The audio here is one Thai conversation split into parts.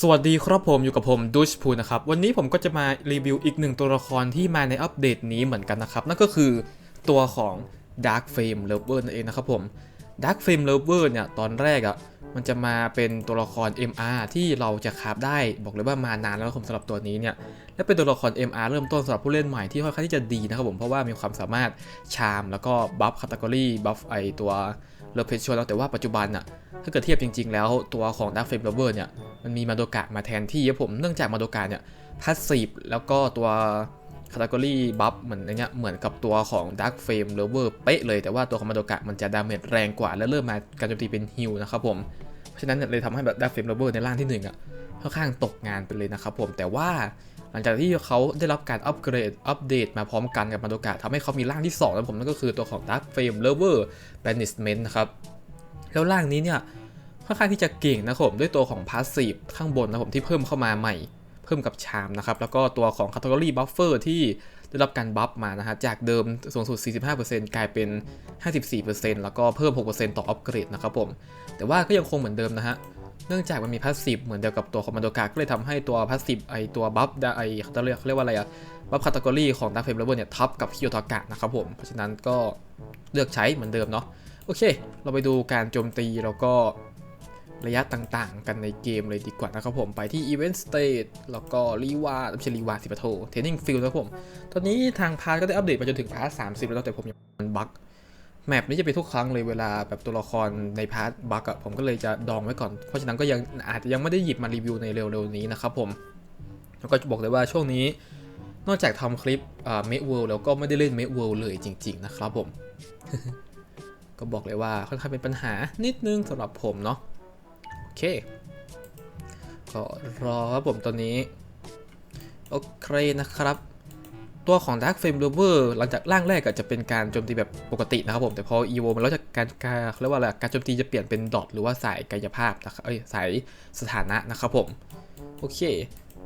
สวัสดีครับผมอยู่กับผมดูชพูนะครับ วันนี้ผมก็จะมารีวิวอีกหนึ่งตัวละครที่มาในอัปเดตนี้เหมือนกันนะครับ นั่นก็คือตัวของ Dark Flame Lover นั่นเองนะครับผม Dark Flame Lover เนี่ย ตอนแรกอะ่ะมันจะมาเป็นตัวละคร MR ที่เราจะคาฟได้บอกเลยว่ามานานแล้วครับผมสำหรับตัวนี้เนี่ยและเป็นตัวละคร MR เริ่มต้นสำหรับผู้เล่นใหม่ที่ค่อนข้างที่จะดีนะครับผมเพราะว่ามีความสามารถชามแล้วก็บัฟคาตากรีบัฟไอตัวเลเพชชแล้วแต่ว่าปัจจุบันอะถ้าเกิดเทียบจริง ๆ แล้วตัวของ Dark Flame Lover เนี่ย มันมีมาโดกะมาแทนที่ครับผมเนื่องจากมาโดกะเนี่ยพาสซีฟแล้วก็ตัวคาตากรีบัฟเหมือนในเนี้ยเหมือนกับตัวของ Dark Flame Lover เป๊ะเลยแต่ว่าตัวของมาโดกะมันจะดาเมจแรงกว่า และเริ่มมาการโจมตีเป็นฮิลนะครับผมเพราะฉะนั้นเลยทำให้แบบ Dark Flame Lover ในร่างที่หนึ่งอะค่อนข้างตกงานไปเลยนะครับผมแต่ว่าหลังจากที่เขาได้รับการอัปเกรดอัปเดตมาพร้อมกันกับมาโดกะทำให้เขามีร่างที่สองแล้วผมนั่นก็คือตัวของ Dark Flame Lover Banishment นะครับแล้วร่างนี้เนี่ย ค่อนข้างที่จะเก่งนะครับผมด้วยตัวของพาสซีฟข้างบนนะครับผมที่เพิ่มเข้ามาใหม่ เพิ่มกับชามนะครับ แล้วก็ตัวของ Category Buffer ที่ได้รับการบัฟมานะฮะจากเดิมสูงสุด 45%กลายเป็น 54%แล้วก็เพิ่ม 6%ต่ออัปเกรดนะครับผม แต่ว่าก็ยังคงเหมือนเดิมนะฮะเนื่องจากมันมีพาสซีฟเหมือนเดียวกับตัวคอมมานโดกาก็เลยทำให้ตัวพาสซีฟไอตัวบัฟไอเขาเรียกเขาเรียกว่าอะไรอะบัฟคาตากรีของดาร์ฟเฟมเลเวอร์เนี่ยทับกับคิโยทากะนะครับผม เพราะฉะนั้นก็เลือกใช้เหมือนเดิมเนาะโอเค เราไปดูการโจมตีแล้วก็ ระยะต่างๆ กันในเกมเลยดีกว่านะครับผมไปที่ Event State แล้วก็รีวาไม่ใช่รีวาสิปะโทเทรนนิ่งฟิลนะครับผม ตอนนี้ทางพาร์ทก็ได้อัปเดตมาจนถึงพาร์ท30แล้วแต่ผมยังมันบั๊กแมปนี้จะเป็นทุกครั้งเลยเวลาแบบตัวละครในพาร์ทบั๊กอะผมก็เลยจะดองไว้ก่อน เพราะฉะนั้นก็ยังอาจจะยังไม่ได้หยิบมารีวิวในเร็วๆนี้นะครับผมแล้วก็จะบอกเลยว่าช่วงนี้ นอกจากทำคลิปเมดเวิลด์แล้วก็ไม่ได้เล่นเมดเวิลด์เลยจริง ๆ นะครับผม ก็บอกเลยว่าค่อนข้างเป็นปัญหานิดนึงสำหรับผมเนาะ เคก็รอครับผมตอนนี้ โอเคนะครับ ตัวของ Dark Flame Lover หลังจากร่างแรกก็จะเป็นการโจมตีแบบปกตินะครับผม แต่พอ EVO มันแล้วจากการการเรียกว่าอะไรการโจมตีจะเปลี่ยนเป็นดอทหรือว่าสายกายภาพนะครับเอ้ยสายสถานะนะครับผม โอเค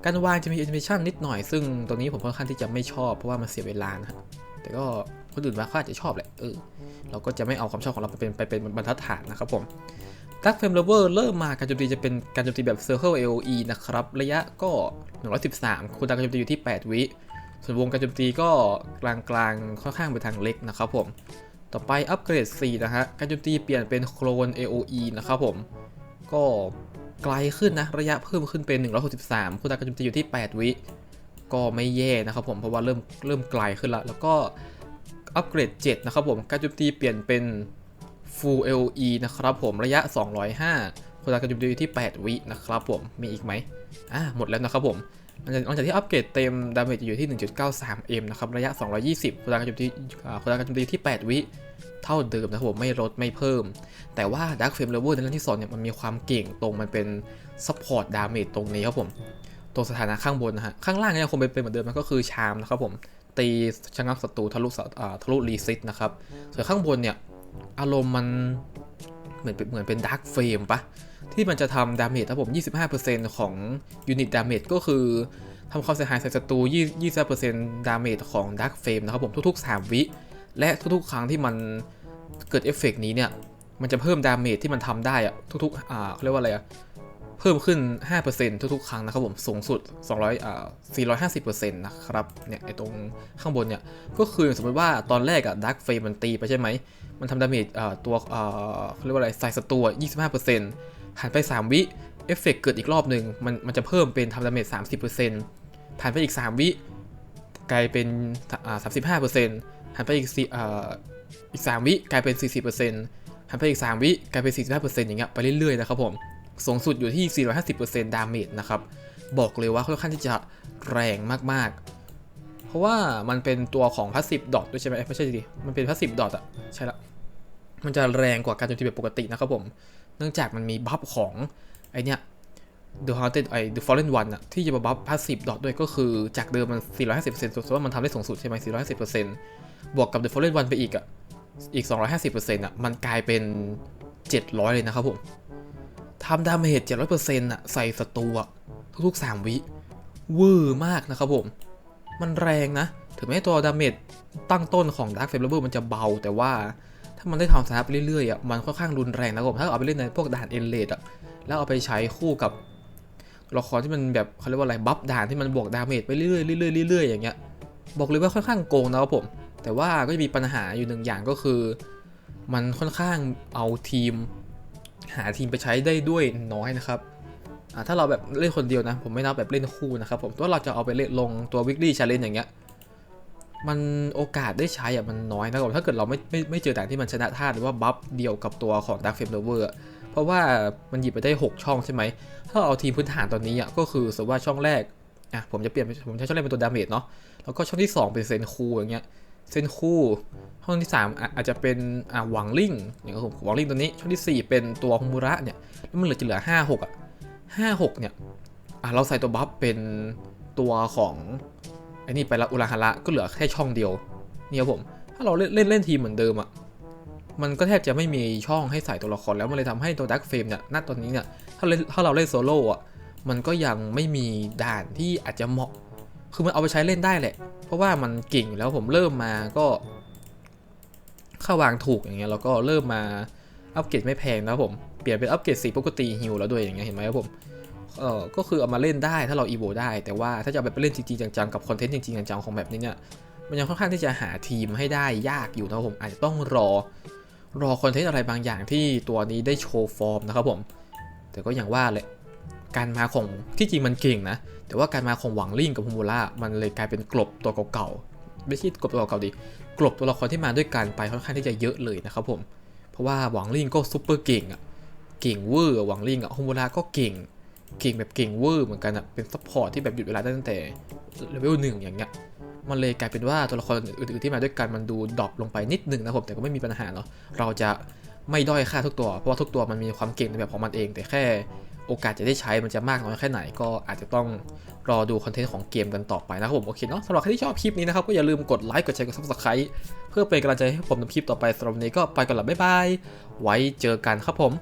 การวางจะมีแอนิเมชันนิดหน่อย ซึ่งตัวนี้ผมค่อนข้างที่จะไม่ชอบเพราะว่ามันเสียเวลานะแต่ก็คนอื่นมาเขาอาจจะชอบแหละเออเราก็จะไม่เอาความชอบของเราไปเป็นไปเป็นบรรทัดฐานนะครับผม Dark Flame Lover เริ่มมาการโจมตีจะเป็นการโจมตีแบบ Circle AOE นะครับ ระยะก็ 113คูณการโจมตีอยู่ที่ 8 วิ ส่วนวงการโจมตีก็กลางๆ ค่อนข้างไปทางเล็กนะครับผม ต่อไปอัปเกรด 4 นะฮะ การโจมตีเปลี่ยนเป็นโคลน AOE นะครับผม ก็ไกลขึ้นนะ ระยะเพิ่มขึ้นเป็น 163คูณการโจมตีอยู่ที่ 8 วิ ก็ไม่แย่นะครับผม เพราะว่าเริ่มเริ่มไกลขึ้นแล้วแล้วก็อัปเกรด 7 นะครับผม การโจมตีเปลี่ยนเป็น Full LE นะครับผมระยะ 205คนละการโจมตีที่ 8 วินะครับผมมีอีกไหมอ่าหมดแล้วนะครับผมหลังจากที่อัปเกรดเต็มดาเมจจะอยู่ที่ 1.93M นะครับระยะ 220คนละการโจมตีอ่คนละการโจมตีที่ 8 วิเท่าเดิมนะครับผมไม่ลดไม่เพิ่ม แต่ว่า Dark Flame Lover ในเรื่องที่สองเนี่ยมันมีความเก่งตรงมันเป็น Support Damage ตรงนี้ครับผมตรงสถานะข้างบนนะฮะข้างล่างเนี่ยยังคงเป็นเหมือนเดิมมันก็คือชามนะครับผมตีชะงักศัตรูทะลุะทะลุรีซิตนะครับส่วนข้างบนเนี่ย อารมณ์มันเหมือนเป็นเหมือนเป็นดาร์กเฟมปะที่มันจะทำดาเมจครับผม 25%ของยูนิตดาเมจก็คือทำความเสียหายใส่ศัตรู20 25%ดาเมจของดาร์กเฟมนะครับผมทุก ๆ 3 วิ และทุกๆ ครั้งที่มันเกิดเอฟเฟกต์นี้เนี่ย มันจะเพิ่มดาเมจที่มันทำได้อะทุกๆอ่าเขาเรียกว่าอะไรอะ เพิ่มขึ้น 5%ทุกๆ ครั้งนะครับผม สูงสุด 200อ่า450%นะครับ เนี่ย ไอตรงข้างบนเนี่ย ก็คือสมมติว่าตอนแรกอะดาร์ f เฟมมันตีไปใช่ไหม มันทำดาเมจอ่าตัวอ่าเขาเรียกว่าอะไรใส่ศัตรู25%ผ่านไป 3 วิเอฟเฟกเกิดอีกรอบหนึ่งมันมันจะเพิ่มเป็นทำดาเมจ30%ผ่านไปอีก 3 วิกลายเป็นอ่า35%ผ่านไปอีกสี่อ่าอีก 3 วิกลายเป็น 40%ผ่านไปอีก 3 วิกลายเป็น 45%อย่างเงี้ยไปเรื่อยๆนะครับผม สูงสุดอยู่ที่ 450%ดาเมจนะครับ บอกเลยว่าค่อนข้างที่จะแรงมากๆ เพราะว่ามันเป็นตัวของพาสซีฟดอทด้วยใช่ไหมไม่ใช่ดิ มันเป็นพาสซีฟดอทอะใช่ละ มันจะแรงกว่าการโจมตีแบบปกตินะครับผม เนื่องจากมันมีบัฟของไอเนี้ย The Haunted ไอ The Fallen One อะที่จะมาบัฟพาสซีฟดอทด้วยก็คือจากเดิมมัน 450%ส่วนว่ามันทำได้สูงสุดใช่ไหม450%บวกกับ The Fallen One ไปอีกอะอีก 250%อะมันกลายเป็น 700 เลยนะครับผม ทำดาเมจ700%อะใส่ศัตรูทุกๆ3วิเวอร์มากนะครับผม มันแรงนะ ถึงแม้ตัวดาเมจตั้งต้นของ Dark Flame Lover มันจะเบา แต่ว่าถ้ามันได้ทำสถานะไปเรื่อยๆอะมันค่อนข้างรุนแรงนะครับผมถ้าเอาไปเล่นในพวกด่านเอนเลดอะแล้วเอาไปใช้คู่กับละครที่มันแบบเขาเรียกว่าอะไรบัฟด่านที่มันบวกดาเมจไปเรื่อยๆเรื่อยๆเรื่อยๆอย่างเงี้ยบอกเลยว่าค่อนข้างโกงนะครับผม แต่ว่าก็จะมีปัญหาอยู่หนึ่งอย่างก็คือ มันค่อนข้างเอาทีม หาทีมไปใช้ได้ด้วยน้อยนะครับถ้าเราแบบเล่นคนเดียวนะ ผมไม่นับแบบเล่นคู่นะครับผมถ้าเราจะเอาไปเล่นลงตัว weekly challenge อย่างเงี้ยมันโอกาสได้ใช้อะมันน้อยนะครับผมถ้าเกิดเราไม่ไม่ไม่เจอด่ที่มันชนะท่าหรือว่าบัฟเดียวกับตัวของ Dark Flame Lover เพราะว่ามันหยิบไปได้ 6 ช่องใช่ไหม ถ้าเราเอาทีมพื้นฐานตอนนี้อะก็คือสมมติว่าช่องแรกอะผมจะเปลี่ยนเป็นผมใช้ช่องแรกเป็นตัวดาเมจเนาะแล้วก็ช่องที่ 2 เป็นเซนคูอย่างเงี้ย เซนคู่ช่องที่ 3อะอาจจะเป็นอะหวังลิงอย่างเงี้ยผมหวังลิงตัวนี้ช่องที่ 4 เป็นตัวฮมุระเนี่ยแล้วมันเหลือจะเหลือ 5 6 อะ 5 6 เนี่ยอะเราใส่ตัวบัฟเป็นตัวของไอ้นี่ไปละอุราฮาระก็เหลือแค่ช่องเดียวเนี่ยครับผมถ้าเราเล่นเล่นเล่นทีเหมือนเดิมอะมันก็แทบจะไม่มีช่องให้ใส่ตัวละครแล้วมันเลยทำให้ตัวดักเฟรมเนี่ยณตอนนี้เนี่ยถ้าเล่นถ้าเราเล่นโซโล่อะมันก็ยังไม่มีด่านที่อาจจะเหมาะ คือมันเอาไปใช้เล่นได้แหละ เพราะว่ามันเก่งอยู่แล้วผมเริ่มมาก็เข้าวางถูกอย่างเงี้ยแล้วก็เริ่มมาอัปเกรดไม่แพงนะผมเปลี่ยนเป็นอัปเกรดสีปกติฮิวแล้วด้วยอย่างเงี้ยเห็นไหมครับผมเออก็คือเอามาเล่นได้ถ้าเราอีโวได้แต่ว่าถ้าจะไปเล่นจริงๆจังๆกับคอนเทนต์จริงๆจังๆของแบบนี้เนี่ยมันยังค่อนข้างที่จะหาทีมให้ได้ยากอยู่นะผมอาจจะต้องรอรอคอนเทนต์อะไรบางอย่างที่ตัวนี้ได้โชว์ฟอร์มนะครับผม แต่ก็อย่างว่าแหละ การมาของที่จริงมันเก่งนะ แต่ว่าการมาของหวังลิงกับฮูมูล่ามันเลยกลายเป็นกลบตัวเก่าๆไม่ใช่กลบตัวเก่าๆดิกลบตัวละครที่มาด้วยกันไปค่อนข้างที่จะเยอะเลยนะครับผมเพราะว่าหวังลิงก็ซุปเปอร์เก่งอะเก่งเวอร์หวังลิงอะฮูมูล่าก็เก่งเก่งแบบเก่งเวอร์เหมือนกันอะเป็นซัพพอร์ตที่แบบหยุดเวลาได้ตั้งแต่เลเวลหนึ่งอย่างเงี้ยมันเลยกลายเป็นว่าตัวละครอื่นๆที่มาด้วยกันมันดูดรอปลงไปนิดนึงนะครับผมแต่ก็ไม่มีปัญหาเนาะเราจะ ไม่ด้อยค่าทุกตัว เพราะว่าทุกตัวมันมีความเก่งในแบบของมันเอง แต่แค่โอกาสจะได้ใช้มันจะมากน้อยแค่ไหนก็อาจจะต้องรอดูคอนเทนต์ของเกมกันต่อไปนะครับผมโอเคเนาะสำหรับใครที่ชอบคลิปนี้นะครับก็อย่าลืมกดไลค์กดแชร์กด subscribe เพื่อเป็นกำลังใจให้ผมทำคลิปต่อไปสำหรับวันนี้ก็ไปก่อนละบ๊ายบายไว้เจอกันครับผม